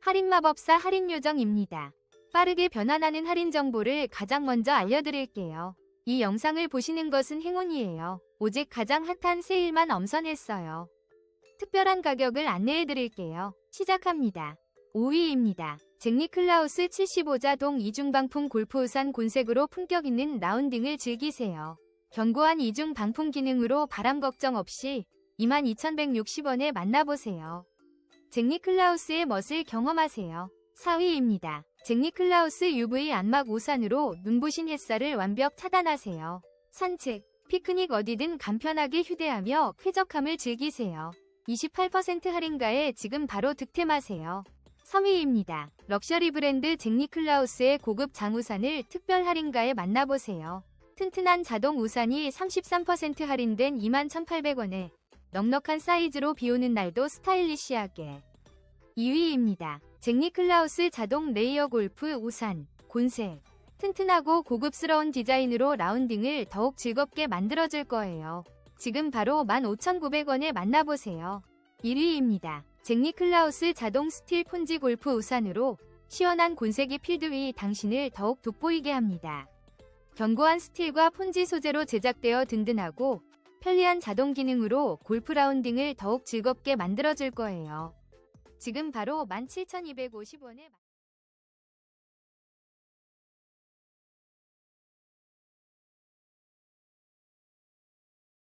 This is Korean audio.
할인마법사 할인요정입니다. 빠르게 변환하는 할인 정보를 가장 먼저 알려드릴게요. 이 영상을 보시는 것은 행운이에요. 오직 가장 핫한 세일만 엄선했어요. 특별한 가격을 안내해드릴게요. 시작합니다. 5위입니다. 잭니 클라우스 75자동 이중방풍 골프 우산 곤색으로 품격 있는 라운딩을 즐기세요. 견고한 이중 방풍 기능으로 바람 걱정 없이 22,160원에 만나보세요. 잭 니 클라우스의 멋을 경험하세요. 4위입니다. 잭 니 클라우스 UV 안막 우산으로 눈부신 햇살을 완벽 차단하세요. 산책, 피크닉 어디든 간편하게 휴대하며 쾌적함을 즐기세요. 28% 할인가에 지금 바로 득템하세요. 3위입니다. 럭셔리 브랜드 잭 니 클라우스의 고급 장우산을 특별 할인가에 만나보세요. 튼튼한 자동 우산이 33% 할인된 21,800원에 넉넉한 사이즈로 비오는 날도 스타일리시하게. 2위입니다. 잭니 클라우스 자동 레이어 골프 우산, 곤색. 튼튼하고 고급스러운 디자인으로 라운딩을 더욱 즐겁게 만들어줄 거예요. 지금 바로 15,900원에 만나보세요. 1위입니다. 잭니 클라우스 자동 스틸 폰지 골프 우산으로 시원한 곤색의 필드 위 당신을 더욱 돋보이게 합니다. 견고한 스틸과 폰지 소재로 제작되어 든든하고 편리한 자동 기능으로 골프 라운딩을 더욱 즐겁게 만들어줄 거예요. 지금 바로 17,250원에